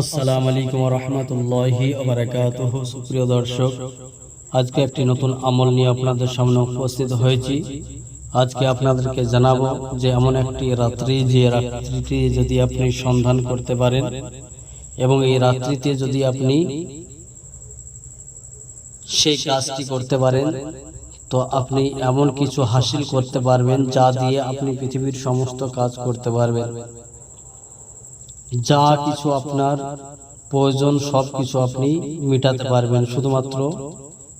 আসসালামু আলাইকুম রহমতুল্লাহি ওবরাকাতুহ। সুপ্রিয় দর্শক, আজকে একটি নতুন আমল নিয়ে আপনাদের সামনে উপস্থিত হয়েছি। আজকে আপনাদেরকে জানাব যে এমন একটি রাত্রি, যে রাত্রিটি যদি আপনি সন্ধান করতে পারেন এবং এই রাত্রিতে যদি আপনি সেই কাজটি করতে পারেন, তো আপনি এমন কিছু হাসিল করতে পারবেন যা দিয়ে আপনি পৃথিবীর সমস্ত কাজ করতে পারবেন। যা কিছু আপনার প্রয়োজন, সব কিছু আপনি মেটাতে পারবেন। শুধুমাত্র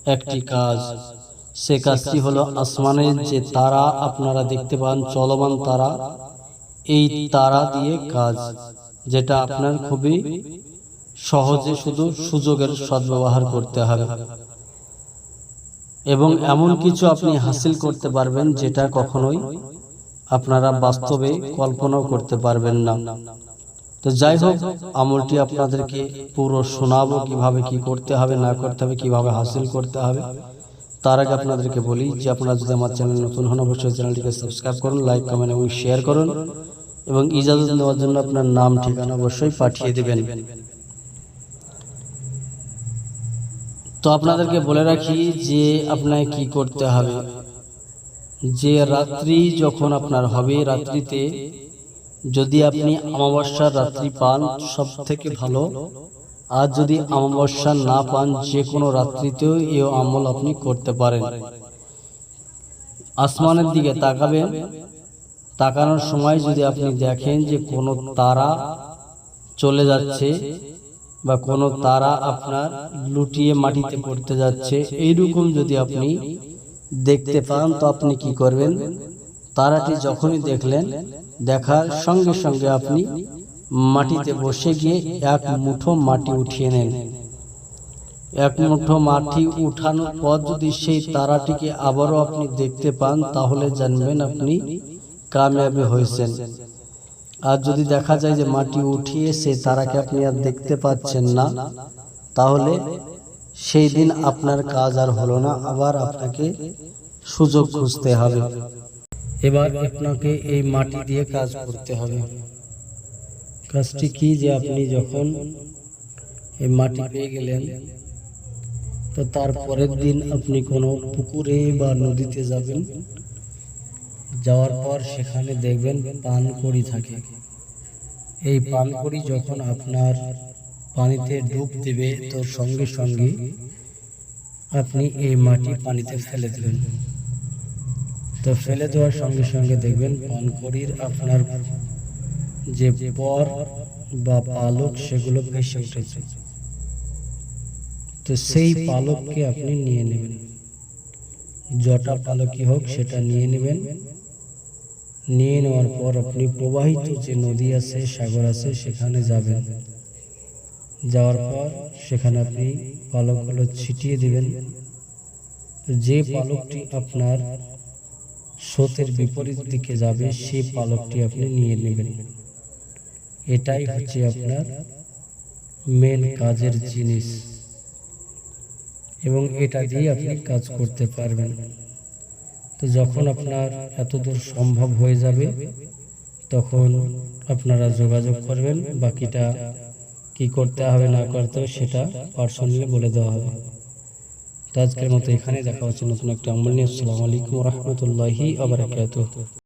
একটি কাজ, সে কাজটি হলো আসমানের যে তারা আপনারা দেখতে পান, চলমান তারা, এই তারা দিয়ে কাজ, যেটা আপনার খুবই সহজে শুধু সুযোগের সদ্ব্যবহার করতে হবে। এবং এমন কিছু আপনি হাসিল করতে পারবেন, যেটা কখনোই আপনারা বাস্তবে কল্পনাও করতে পারবেন না। তো যাই হোক, আমলটি আপনাদেরকে পুরো শোনাবো কীভাবে কি করতে হবে, না করতে হবে, কীভাবে হাসিল করতে হবে। তার আগে আপনাদেরকে বলি যে আপনারা যদি আমার চ্যানেল নতুন হন, অবশ্যই চ্যানেলটিকে সাবস্ক্রাইব করুন, লাইক, কমেন্ট এবং শেয়ার করুন এবং ইজাজত নেওয়ার জন্য আপনার নাম, ঠিকানা অবশ্যই পাঠিয়ে দেবেন। তো আপনাদেরকে বলে রাখি যে আপনাকে কি করতে হবে? যে রাত্রি যখন আপনার হবে, রাত্রিতে যদি আপনি অমাবস্যার রাত্রি পান সব থেকে ভালো। আর যদি অমাবস্যা না পান, যে কোনো রাত্রিতেও এই আমল আপনি করতে পারেন। আসমানের দিকে তাকাবেন। তাকানোর সময় যদি আপনি দেখেন যে কোনো তারা চলে যাচ্ছে বা কোনো তারা আপনার লুটিয়ে মাটিতে পড়তে যাচ্ছে, এইরকম যদি আপনি দেখতে পান, তো আপনি কি করবেন? তারাটি যখনই দেখলেন দেখার সঙ্গে সঙ্গে আপনি মাটিতে বসে গিয়ে এক মুঠো মাটি উঠিয়ে নেন। এক মুঠো মাটি উঠানোর পর যদি সেই তারাটিকে আবারও আপনি দেখতে পান তাহলে জানবেন আপনি কামিয়াবি হয়েছেন। আর যদি দেখা যায় যে মাটি উঠিয়ে সেই তারাকে আপনি আর দেখতে পাচ্ছেন না তাহলে সেই দিন আপনার কাজ আর হলো না আবার আপনাকে সুযোগ খুঁজতে হবে। এবার আপনাকে এই মাটি দিয়ে কাজ করতে হবে। কাজটি কি যে আপনি যখন এই মাটি পেয়ে গেলেন, তো তার পরের দিন আপনি কোনো পুকুরে বা নদীতে যাবেন। যাওয়ার পর সেখানে দেখবেন পানকড়ি থাকে। এই পানকড়ি যখন আপনার পানিতে ডুব দেবে, তো সঙ্গে সঙ্গে আপনি এই মাটি পানিতে ফেলে দেবেন। তো ফেলে দেওয়ার সঙ্গে সঙ্গে দেখবেন পানকড়ির আপনার যে পর বা পালক সেগুলো ভেসে উঠেছে। তো সেই পালককে আপনি নিয়ে নেবেন। জটা পালকই হোক সেটা নিয়ে নেবেন। নিয়ে নেওয়ার পর আপনি প্রবাহিত যে নদী আছে, সাগর আছে, সেখানে যাবেন। যাওয়ার পর সেখানে আপনি পালকগুলো ছিটিয়ে দিবেন। যে পালকটি আপনার স্রোতের বিপরীত দিকে যাবে, সেই পালকটি আপনি নিয়ে নেবেন। এটাই হচ্ছে আপনার মেন কাজের জিনিস। এবং এটা দিয়ে আপনি কাজ করতে পারবেন। তো যখন আপনার এতদূর সম্ভব হয়ে যাবে, তখন আপনারা যোগাযোগ করবেন, বাকিটা কি করতে হবে, না করতে হবে, সেটা পার্সোনালি বলে দেওয়া হবে। তো আজকের মতো এখানে দেখা হচ্ছে নতুন একটা আমল নিয়ে। আসসালামু আলাইকুম রহমতুল্লাহি আবরাকাতুহ